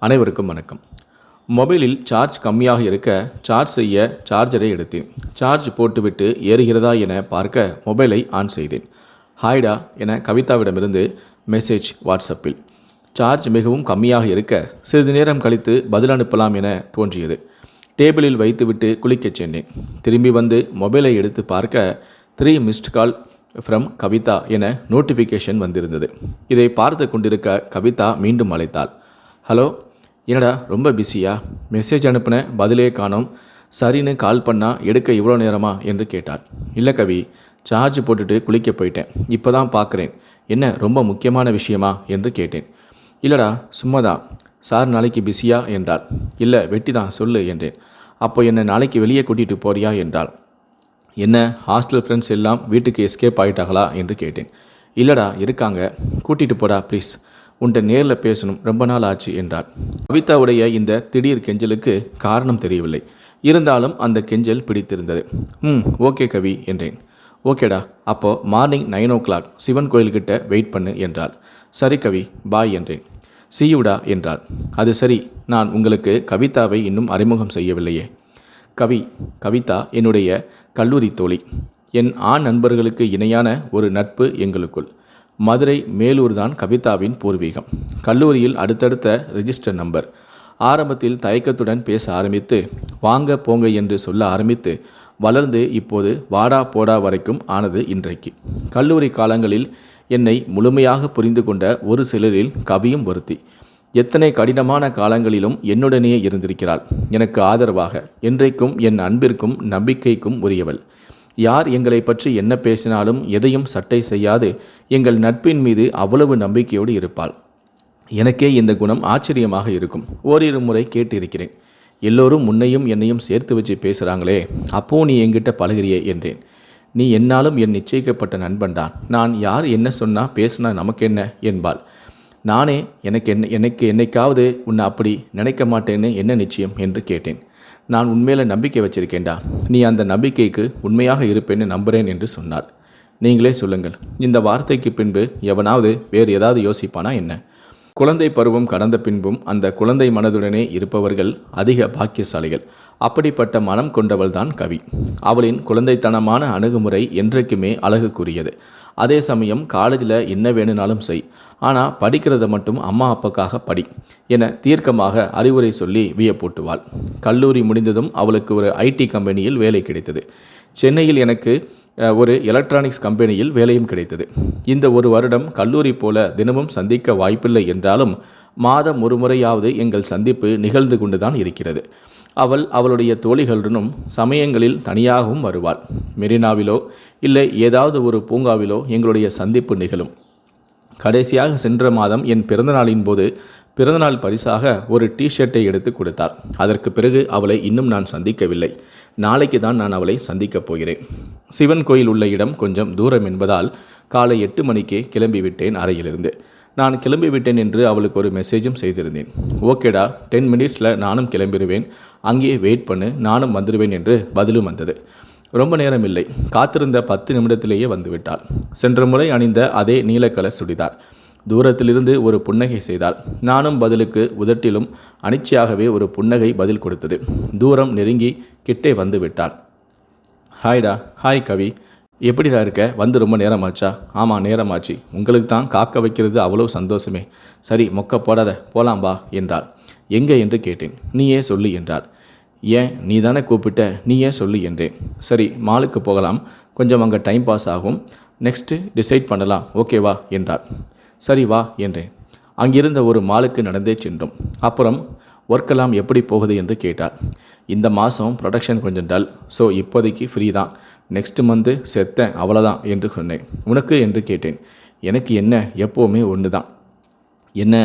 அனைவருக்கும் வணக்கம். மொபைலில் சார்ஜ் கம்மியாக இருக்க சார்ஜ் செய்ய சார்ஜரை எடுத்தேன். சார்ஜ் போட்டுவிட்டு ஏறுகிறதா என பார்க்க மொபைலை ஆன் செய்தேன். ஹாய்டா என கவிதாவிடமிருந்து மெசேஜ் வாட்ஸ்அப்பில் சார்ஜ் மிகவும் கம்மியாக இருக்க சிறிது நேரம் கழித்து பதில் அனுப்பலாம் என தோன்றியது. டேபிளில் வைத்துவிட்டு குளிக்கச் சென்றேன். திரும்பி வந்து மொபைலை எடுத்து பார்க்க three missed call from Kavitha என நோட்டிஃபிகேஷன் வந்திருந்தது. இதை பார்த்து கொண்டிருக்க கவிதா மீண்டும் அழைத்தாள். ஹலோ என்னடா ரொம்ப பிஸியா? மெசேஜ் அனுப்பின பதிலே காணோம். சரின்னு கால் பண்ணால் எடுக்க இவ்வளோ நேரமா? என்று கேட்டாள். இல்லை கவி சார்ஜ் போட்டுட்டு குளிக்க போயிட்டேன். இப்போ தான் பார்க்குறேன் என்ன ரொம்ப முக்கியமான விஷயமா? என்று கேட்டேன். இல்லைடா சும்மாதான் சார் நாளைக்கு பிஸியா? என்றாள். இல்லை வெட்டி தான் சொல்லு என்றேன். அப்போ என்னை நாளைக்கு வெளியே கூட்டிகிட்டு போறியா? என்றாள். என்ன ஹாஸ்டல் ஃப்ரெண்ட்ஸ் எல்லாம் வீட்டுக்கு எஸ்கேப் ஆகிட்டாங்களா என்று கேட்டேன். இல்லைடா இருக்காங்க. கூட்டிகிட்டு போடா ப்ளீஸ் உன்ட்ட நேரில் பேசணும். ரொம்ப நாள் ஆச்சு என்றார் கவிதாவுடைய இந்த திடீர் கெஞ்சலுக்கு காரணம் தெரியவில்லை. இருந்தாலும் அந்த கெஞ்சல் பிடித்திருந்தது. ம் ஓகே கவி என்றேன். ஓகேடா அப்போ morning nine o'clock Sivan கோயில்கிட்ட வெயிட் பண்ணு என்றாள். சரி கவி பாய் என்றேன். சீயுடா என்றாள். அது சரி நான் உங்களுக்கு கவிதாவை இன்னும் அறிமுகம் செய்யவில்லையே. கவி கவிதா என்னுடைய கல்லூரி தோழி. என் ஆண் நண்பர்களுக்கு இணையான ஒரு நட்பு எங்களுக்குள். மதுரை மேலூர் தான் கவிதாவின் பூர்வீகம். கல்லூரியில் அடுத்தடுத்த ரெஜிஸ்டர் நம்பர் ஆரம்பத்தில் தயக்கத்துடன் பேச ஆரம்பித்து வாங்க போங்க என்று சொல்ல ஆரம்பித்து வளர்ந்து இப்போது வாடா போடா வரைக்கும் ஆனது இன்றைக்கு. கல்லூரி காலங்களில் என்னை முழுமையாக புரிந்து கொண்ட ஒரு சிலரில் கவியும் ஒருத்தி. எத்தனை கடினமான காலங்களிலும் என்னுடனே இருந்திருக்கிறாள். எனக்கு ஆதரவாக என்றைக்கும் என் அன்பிற்கும் நம்பிக்கைக்கும் உரியவள். யார் எங்களை பற்றி என்ன பேசினாலும் எதையும் சட்டை செய்யாது. எங்கள் நட்பின் மீது அவ்வளவு நம்பிக்கையோடு இருப்பாள். எனக்கே இந்த குணம் ஆச்சரியமாக இருக்கும். ஓரிரு முறை கேட்டிருக்கிறேன். எல்லோரும் முன்னையும் என்னையும் சேர்த்து வச்சு பேசுகிறாங்களே அப்போ நீ என்கிட்ட பழகிறியே என்றேன். நீ என்னாலும் என் நிச்சயிக்கப்பட்ட நண்பன்தான் நான் யார் என்ன சொன்னா பேசினா நமக்கு என்ன என்பாள். நானே எனக்கு என்ன எனக்கு என்னைக்காவது உன்னை அப்படி நினைக்க மாட்டேன்னு என்ன நிச்சயம்? என்று கேட்டேன். நான் உண்மையில நம்பிக்கை வச்சிருக்கேன்டா. நீ அந்த நம்பிக்கைக்கு உண்மையாக இருப்பேன்னு நம்புகிறேன் என்று சொன்னார். நீங்களே சொல்லுங்கள் இந்த வார்த்தைக்கு பின்பு எவனாவது வேறு ஏதாவது யோசிப்பானா என்ன? குழந்தை பருவம் கடந்த பின்பும் அந்த குழந்தை மனதுடனே இருப்பவர்கள் அதிக பாக்கியசாலிகள். அப்படிப்பட்ட மனம் கொண்டவள்தான் கவி. அவளின் குழந்தைத்தனமான அணுகுமுறை என்றைக்குமே அழகுக்குரியது. அதே சமயம் காலேஜில் என்ன வேணுனாலும் செய். ஆனால் படிக்கிறத மட்டும் அம்மா அப்பாக்காக படி என தீர்க்கமாக அறிவுரை சொல்லி வியப்பூட்டுவாள். கல்லூரி முடிந்ததும் அவளுக்கு ஒரு ஐடி கம்பெனியில் வேலை கிடைத்தது. சென்னையில் எனக்கு ஒரு எலக்ட்ரானிக்ஸ் கம்பெனியில் வேலையும் கிடைத்தது. இந்த ஒரு வருடம் கல்லூரி போல தினமும் சந்திக்க வாய்ப்பில்லை என்றாலும் மாதம் ஒரு முறையாவது எங்கள் சந்திப்பு நிகழ்ந்து கொண்டுதான் இருக்கிறது. அவள் அவளுடைய தோழிகளுடனும் சமயங்களில் தனியாகவும் வருவாள். மெரினாவிலோ இல்லை ஏதாவது ஒரு பூங்காவிலோ எங்களுடைய சந்திப்பு நிகழும். கடைசியாக சென்ற மாதம் என் பிறந்தநாளின் போது பிறந்தநாள் பரிசாக ஒரு டிஷர்ட்டை எடுத்து கொடுத்தார். அதற்கு பிறகு அவளை இன்னும் நான் சந்திக்கவில்லை. நாளைக்கு தான் நான் அவளை சந்திக்கப் போகிறேன். சிவன் கோயில் உள்ள இடம் கொஞ்சம் தூரம் என்பதால் காலை எட்டு மணிக்கே கிளம்பிவிட்டேன் அறையிலிருந்து. நான் கிளம்பிவிட்டேன் என்று அவளுக்கு ஒரு மெசேஜும் செய்திருந்தேன். ஓகேடா டென் மினிட்ஸில் நானும் கிளம்பிடுவேன் அங்கேயே வெயிட் பண்ணு நானும் வந்துடுவேன் என்று பதிலும் வந்தது. ரொம்ப நேரம் இல்லை. காத்திருந்த பத்து நிமிடத்திலேயே வந்துவிட்டாள். சென்ற முறை அணிந்த அதே நீலக்கலர் சுடிதார். தூரத்திலிருந்து ஒரு புன்னகை செய்தாள். நானும் பதிலுக்கு உதட்டிலும் அனிச்சையாகவே ஒரு புன்னகை பதில் கொடுத்தது. தூரம் நெருங்கி கிட்டே வந்து விட்டாள். ஹாய்டா ஹாய் கவி. எப்படிடா இருக்க? வந்து ரொம்ப நேரமாச்சா? ஆமாம் நேரமாச்சு. உங்களுக்கு தான் காக்க வைக்கிறது அவ்வளோ சந்தோஷமே. சரி மொக்க போடாத. போலாம் வா என்றாள். எங்கே? என்று கேட்டேன். நீயே சொல்லு என்றாள். ஏன் நீ தானே கூப்பிட்ட? நீ ஏன் சொல்லு என்றேன். சரி மாலுக்கு போகலாம். கொஞ்சம் அங்கே டைம் பாஸ் ஆகும். நெக்ஸ்ட்டு டிசைட் பண்ணலாம். ஓகேவா என்றார் சரி வா என்றேன். அங்கிருந்த ஒரு மாலுக்கு நடந்தே சென்றோம். அப்புறம் ஒர்க்கெல்லாம் எப்படி போகுது என்று கேட்டார் இந்த மாதம் ப்ரொடக்ஷன் கொஞ்சம் டல் ஸோ இப்போதைக்கு ஃப்ரீ தான். நெக்ஸ்ட் மந்த்து செத்தேன் அவ்வளோதான் என்று சொன்னேன். உனக்கு? என்று கேட்டேன். எனக்கு என்ன? எப்போவுமே ஒன்று தான் என்ன?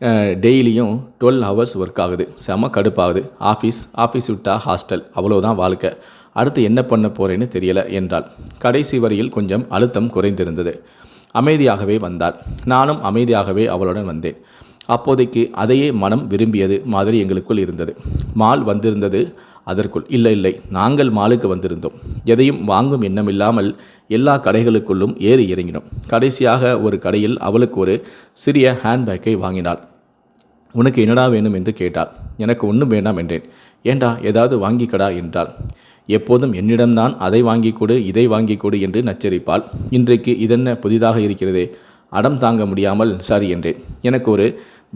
டெய்லியும் டுவெல் ஹவர்ஸ் ஒர்க் ஆகுது. செம கடுப்பாகுது. ஆஃபீஸ் ஆஃபீஸ் விட்டா ஹாஸ்டல். அவ்வளோதான் வாழ்க்கை. அடுத்து என்ன பண்ண போகிறேன்னு தெரியல என்றாள். கடைசி வரியில் கொஞ்சம் அழுத்தம் குறைந்திருந்தது. அமைதியாகவே வந்தாள். நானும் அமைதியாகவே அவளுடன் வந்தேன். அப்போதைக்கு அதையே மனம் விரும்பியது மாதிரி எங்களுக்குள் இருந்தது. மால் வந்திருந்தது அதற்குள். இல்லை இல்லை. நாங்கள் மாலுக்கு வந்திருந்தோம். எதையும் வாங்கும் எண்ணம் இல்லாமல் எல்லா கடைகளுக்குள்ளும் ஏறி இறங்கினோம். கடைசியாக ஒரு கடையில் அவளுக்கு ஒரு சிறிய ஹேண்ட்பேக்கை வாங்கினாள். உனக்கு என்னடா வேணும் என்று கேட்டாள். எனக்கு ஒன்றும் வேண்டாம் என்றேன். ஏண்டா ஏதாவது வாங்கிக்கடா என்றாள். எப்போதும் என்னிடம்தான் அதை வாங்கி கொடு இதை வாங்கி கொடு என்று நச்சரிப்பாள். இன்றைக்கு இதென்ன புதிதாக இருக்கிறதே? அடம் தாங்க முடியாமல் சரி என்றேன். எனக்கு ஒரு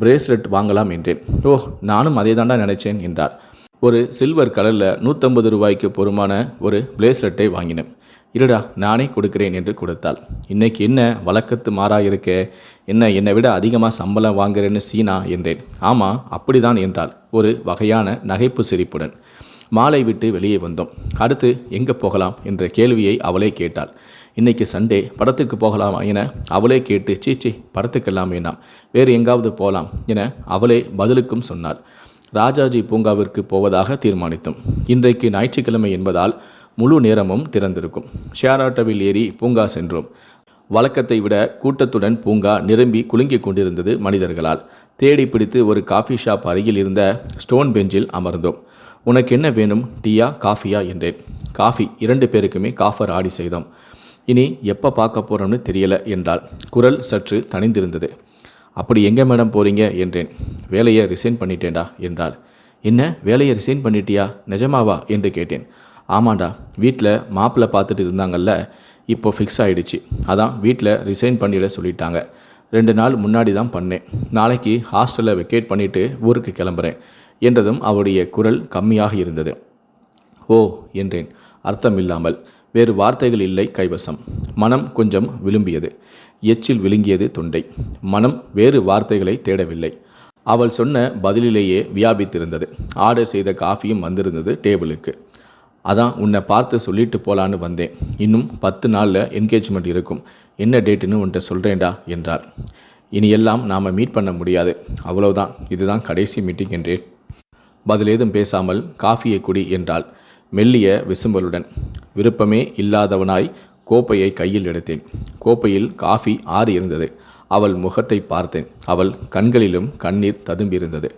பிரேஸ்லெட் வாங்கலாம் என்றேன். ஓ நானும் அதை தாண்டா நினைச்சேன் என்றார் ஒரு சில்வர் கலரில் நூற்றம்பது ரூபாய்க்கு பொறுமான ஒரு பிரேஸ்லெட்டை வாங்கினேன். இருடா நானே கொடுக்கிறேன் என்று கொடுத்தாள். இன்னைக்கு என்ன வழக்கத்து மாறாக இருக்கே என்ன என்னை விட அதிகமாக சம்பளம் வாங்குறேன்னு சீனா? என்றேன். ஆமாம் அப்படிதான் என்றாள் ஒரு வகையான நகைப்பு சிரிப்புடன். மாலை விட்டு வெளியே வந்தோம். அடுத்து எங்கே போகலாம்? என்ற கேள்வியை அவளே கேட்டாள். இன்னைக்கு சண்டே படத்துக்கு போகலாமா என அவளே கேட்டு சீச்சி படத்துக்கெல்லாம் வேண்டாம் வேறு எங்காவது போகலாம் என அவளே பதிலுக்கும் சொன்னாள். ராஜாஜி பூங்காவிற்கு போவதாக தீர்மானித்தோம். இன்றைக்கு ஞாயிற்றுக்கிழமை என்பதால் முழு நேரமும் திறந்திருக்கும். ஷேர் ஆட்டோவில் ஏறி பூங்கா சென்றோம். வழக்கத்தை விட கூட்டத்துடன் பூங்கா நிரம்பி குலுங்கிக் கொண்டிருந்தது மனிதர்களால். தேடி பிடித்து ஒரு காஃபி ஷாப் அருகில் இருந்த ஸ்டோன் பெஞ்சில் அமர்ந்தோம். உனக்கு என்ன வேணும்? டீயா காஃபியா? என்றேன். காஃபி. இரண்டு பேருக்குமே காஃபர் ஆடி செய்தோம். இனி எப்போ பார்க்க போகிறோம்னு தெரியல என்றால் குரல் சற்று தணிந்திருந்தது. அப்படி எங்கே மேடம் போகிறீங்க என்றேன். வேலையை ரிசைன் பண்ணிட்டேன்டா என்றாள். என்ன? வேலையை ரிசைன் பண்ணிட்டியா? நிஜமாவா? என்று கேட்டேன். ஆமாண்டா வீட்டில் மாப்பிள்ளை பார்த்துட்டு இருந்தாங்கல்ல இப்போ ஃபிக்ஸ் ஆகிடுச்சு அதான் வீட்டில் ரிசைன் பண்ணிட சொல்லிட்டாங்க. ரெண்டு நாள் முன்னாடி தான் பண்ணேன். நாளைக்கு ஹாஸ்டலில் வெக்கேட் பண்ணிவிட்டு ஊருக்கு கிளம்புறேன் என்றதும் அவருடைய குரல் கம்மியாக இருந்தது. ஓ என்றேன். அர்த்தம் இல்லாமல் வேறு வார்த்தைகள் இல்லை கைவசம். மனம் கொஞ்சம் விரும்பியது எச்சில் விழுங்கியது தொண்டை. மனம் வேறு வார்த்தைகளை தேடவில்லை. அவள் சொன்ன பதிலிலேயே வியாபித்திருந்தது. ஆர்டர் செய்த காஃபியும் வந்திருந்தது டேபிளுக்கு அதான் உன்னை பார்த்து சொல்லிட்டு போலான்னு வந்தேன். இன்னும் பத்து நாளில் என்கேஜ்மெண்ட் இருக்கும். என்ன டேட்டுன்னு உன்கிட்ட சொல்கிறேன்டா என்றார். இனி எல்லாம் நாம் மீட் பண்ண முடியாது. அவ்வளவுதான். இதுதான் கடைசி மீட்டிங் என்றேன். பதிலேதும் பேசாமல் காஃபியை குடி என்றாள். மெல்லிய விசும்பலுடன். விருப்பமே இல்லாதவனாய் கோப்பையை கையில் எடுத்தேன். கோப்பையில் காஃபி ஆறு இருந்தது அவள் முகத்தை பார்த்தேன். அவள் கண்களிலும் கண்ணீர் ததும்பியிருந்தது.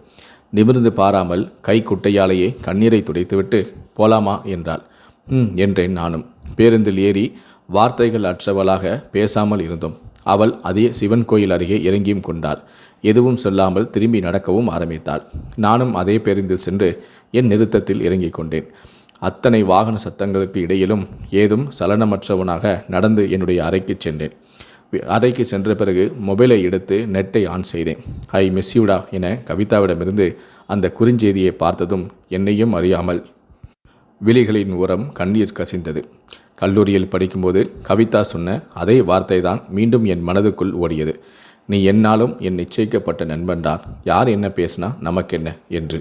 நிமிர்ந்து பாராமல் கை குட்டையாலேயே கண்ணீரை துடைத்துவிட்டு போலாமா? என்றாள். ம் என்றேன் நானும். பேருந்தில் ஏறி வார்த்தைகள் அற்றவளாக பேசாமல் இருந்தோம். அவள் அதே சிவன் கோயில் அருகே இறங்கியும் கொண்டாள். எதுவும் சொல்லாமல் திரும்பி நடக்கவும் ஆரம்பித்தாள். நானும் அதே பேருந்தில் சென்று என் நிறுத்தத்தில் இறங்கிக் கொண்டேன். அத்தனை வாகன சத்தங்களுக்கு இடையிலும் ஏதும் சலனமற்றவனாக நடந்து என்னுடைய அறைக்கு சென்றேன். அறைக்கு சென்ற பிறகு மொபைலை எடுத்து நெட்டை ஆன் செய்தேன். ஐ மிஸ் யூடா என கவிதாவிடமிருந்து அந்த குறுஞ்செய்தியை பார்த்ததும் என்னையும் அறியாமல் விழிகளின் உரம் கண்ணீர் கசிந்தது. கல்லூரியில் படிக்கும்போது கவிதா சொன்ன அதே வார்த்தை தான் மீண்டும் என் மனதுக்குள் ஓடியது. நீ என்னாலும் என் நிச்சயிக்கப்பட்ட நண்பன்தான் யார் என்ன பேசினா நமக்கென்ன? என்று